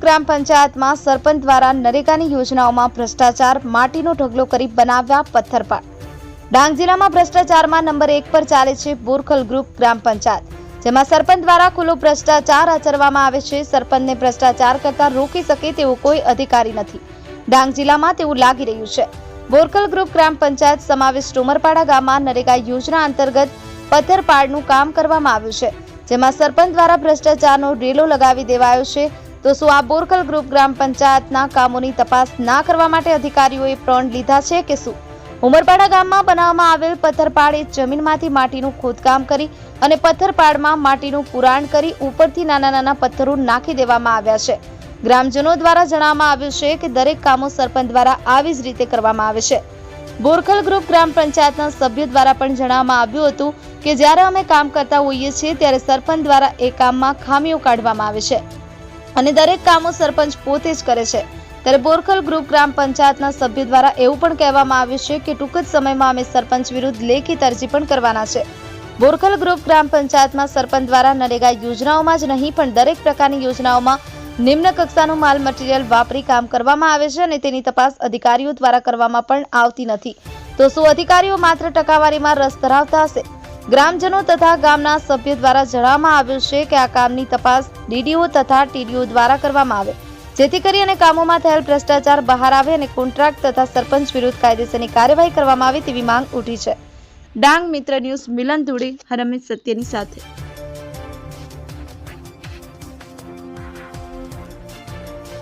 ગ્રામ પંચાયતમાં સરપંચ દ્વારા નરેગાની યોજનાઓમાં ભ્રષ્ટાચાર, માટીનો ઢગલો કરી બનાવ્યા પથ્થરપાળ ડાંગ જિલ્લામાં ભ્રષ્ટાચારમાં નંબર એક પર ચાલે છે બોરખલ ગ્રુપ ગ્રામ પંચાયત. જેમાં સરપંચ દ્વારા ખુલ્લો ભ્રષ્ટાચાર આચરવામાં આવે છે. સરપંચને ભ્રષ્ટાચાર કરતા રોકી શકે તેવો કોઈ અધિકારી નથી. ડાંગ જિલ્લામાં તેવું લાગી રહ્યું છે. બોરકલ ગ્રુપ ગ્રામ પંચાયત સમાવેશ ટુમરપાડા ગામમાં નરેગા યોજના અંતર્ગત પથ્થરપાડનું કામ કરવામાં આવ્યું છે. જેમાં સરપંચ દ્વારા ભ્રષ્ટાચારનો રેલો લગાવી દેવાયો છે. તો શું આ બોરકલ ગ્રુપ ગ્રામ પંચાયતના કામોની તપાસ ના કરવા માટે અધિકારીઓએ પ્રણ લીધા છે કે શું? ઉમરપાડા ગામમાં બનાવવામાં આવેલ પથ્થરપાડ જમીનમાંથી માટીનું ખોદકામ કરી અને પથ્થરપાડમાં માટીનું પુરાણ કરી ઉપરથી નાના નાના પથ્થરો નાખી દેવામાં આવ્યા છે. ગ્રામજનો દ્વારા જણાવવામાં આવ્યું છે કે દરેક કામો સરપંચ દ્વારા આવી જ રીતે કરવામાં આવે છે. બોરખલ ગ્રુપ ગ્રામ પંચાયતના સભ્યો દ્વારા પણ જણાવવામાં આવ્યું હતું કે જ્યારે અમે કામ કરતા હોઈએ છીએ ત્યારે સરપંચ દ્વારા એ કામમાં ખામીઓ કાઢવામાં આવે છે અને દરેક કામો સરપંચ પોતે જ કરે છે. ત્યારે બોરખલ ગ્રુપ ગ્રામ પંચાયતના સભ્યો દ્વારા એવું પણ કહેવામાં આવ્યું છે કે ટૂંક જ સમયમાં અમે સરપંચ વિરુદ્ધ લેખિત અરજી પણ કરવાના છે. બોરખલ ગ્રુપ ગ્રામ પંચાયતમાં સરપંચ દ્વારા નરેગા યોજનાઓમાં જ નહીં, પણ દરેક પ્રકારની યોજનાઓમાં નિમ્ન કક્ષાનું માલ મટીરીયલ વાપરી કામ કરવામાં આવે છે અને તેની તપાસ અધિકારીઓ દ્વારા કરવામાં પણ આવતી નથી. તો શું અધિકારીઓ માત્ર ટકાવારીમાં રસ ધરાવતા હશે? ગ્રામજનો તથા ગામના સભ્યો દ્વારા જણાવવામાં આવ્યું છે કે આ કામની તપાસ ડીડીઓ તથા ટીડીઓ દ્વારા કરવામાં આવે. જેથી કરી અને કામોમાં થયેલ ભ્રષ્ટાચાર બહાર આવે અને કોન્ટ્રાક્ટ તથા સરપંચ વિરુદ્ધ કાયદેસરની કાર્યવાહી કરવામાં આવે તેવી માંગ ઉઠી છે. ડાંગ મિત્ર ન્યૂઝ મિલન ધુડી, હરમિત સત્યની સાથે.